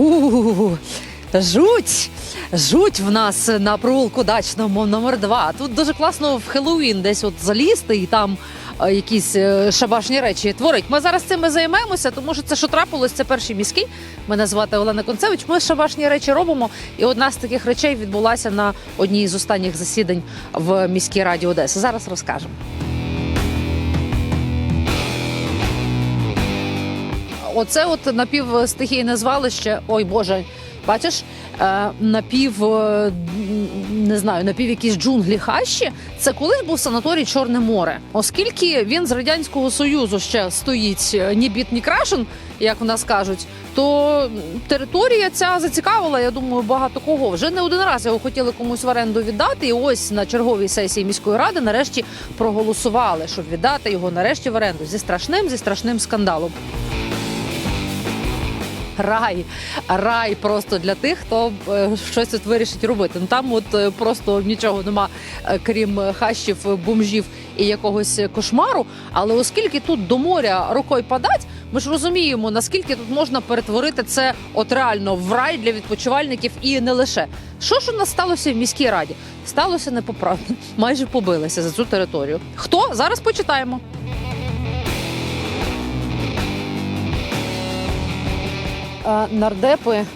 У, жуть! Жуть в нас на провулку дачному номер 2 Тут дуже класно в Хеллоуін десь от залізти і там е, якісь е, шабашні речі творить. Ми зараз цим і займемося, тому що це що трапилось, це перший міський. Мене звати Олена Концевич. Ми шабашні речі робимо. І одна з таких речей відбулася на одній з останніх засідань в міській раді Одеси. Зараз розкажемо. Оце от напівстихійне звалище. Ой Боже, бачиш, е, напів е, не знаю, напів якісь джунглі хащі. Це колись був санаторій Чорне море, оскільки він з радянського союзу ще стоїть е, ні біт, ні крашен, як в нас кажуть. То територія ця зацікавила, я думаю, багато кого. Вже не один раз його хотіли комусь в оренду віддати. І ось на черговій сесії міської ради нарешті проголосували, щоб віддати його нарешті в оренду зі страшним, зі страшним скандалом рай, рай просто для тих, хто е, щось тут вирішить робити. Ну там от е, просто нічого нема, е, крім хащів, бомжів і якогось кошмару. Але оскільки тут до моря рукою подать, ми ж розуміємо, наскільки тут можна перетворити це от реально в рай для відпочивальників і не лише. Що ж у нас сталося в міській раді? Сталося непоправно. Майже побилися за цю територію. Хто зараз почитаємо? Нардепи е,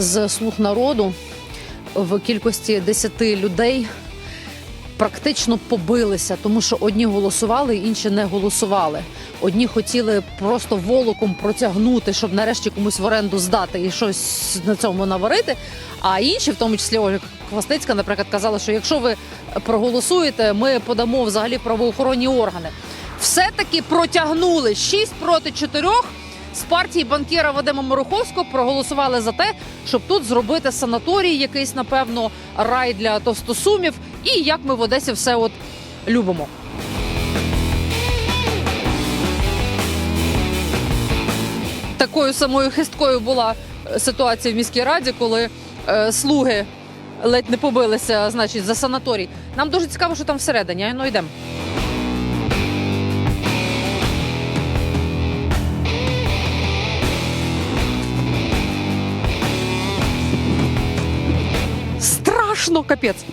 з слуг народу в кількості 10 людей практично побилися, тому що одні голосували, інші не голосували. Одні хотіли просто волоком протягнути, щоб нарешті комусь в оренду здати і щось на цьому наварити. А інші, в тому числі Ольга Квасницька, наприклад, казала, що якщо ви проголосуєте, ми подамо взагалі правоохоронні органи. Все-таки протягнули 6 проти 4 з партії банкіра Вадима Мороховського проголосували за те, щоб тут зробити санаторій, якийсь, напевно, рай для товстосумів, і як ми в Одесі все от любимо. Такою самою хисткою була е, ситуація в міській раді, коли е, слуги ледь не побилися, значить, за санаторій. Нам дуже цікаво, що там всередині. Ну йдемо. Страшно, капець.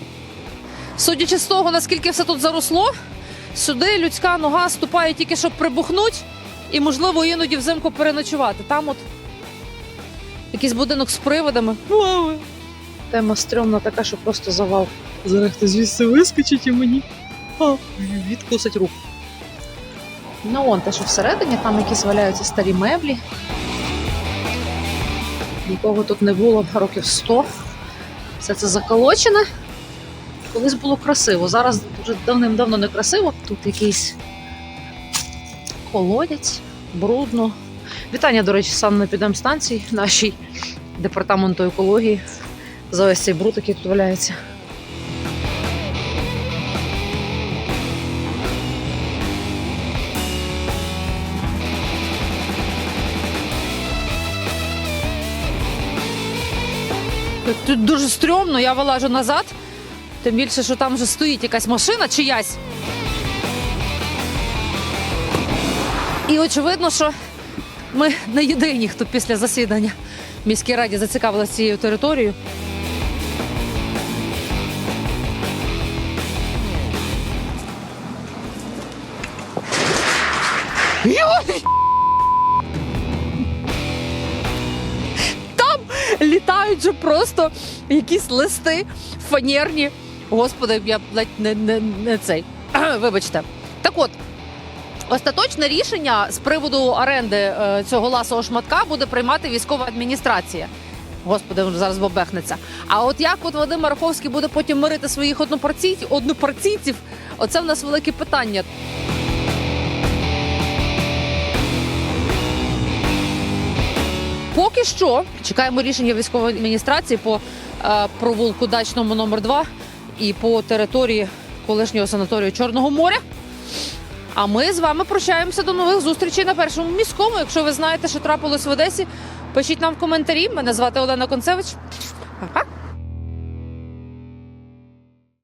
Судячи з того, наскільки все тут заросло, сюди людська нога ступає тільки щоб прибухнуть і, можливо, іноді взимку переночувати. Там от якийсь будинок з приводами. Тема стрьомна така, що просто завал. Зараз хтось звідси вискочить і мені а, відкусить руку. Ну, вон те, що всередині, там якісь валяються старі меблі. Нікого тут не було років 100. Все це заколочене. Колись було красиво. Зараз вже давним-давно не красиво. Тут якийсь колодязь, брудно. Вітання, до речі, санепідемстанції нашій департаменту екології. За ось цей бруд, який тут валяється. Тут дуже стрьомно, я вилажу назад. Тим більше, що там вже стоїть якась машина чиясь. І очевидно, що ми не єдині, хто після засідання в міській раді зацікавилася цією територією. Там літають же просто якісь листи фанерні. Господи, я ледь не, не, не цей. Вибачте. Так от, остаточне рішення з приводу оренди е, цього ласового шматка буде приймати військова адміністрація. Господи, він зараз бобехнеться. А от як от Вадим Мараховський буде потім мирити своїх однопартійців, однопартійців, оце в нас велике питання. Поки що чекаємо рішення військової адміністрації по е, провулку дачному номер 2 і по території колишнього санаторію Чорного моря. А ми з вами прощаємося до нових зустрічей на першому міському. Якщо ви знаєте, що трапилось в Одесі, пишіть нам в коментарі. Мене звати Олена Концевич. Ага.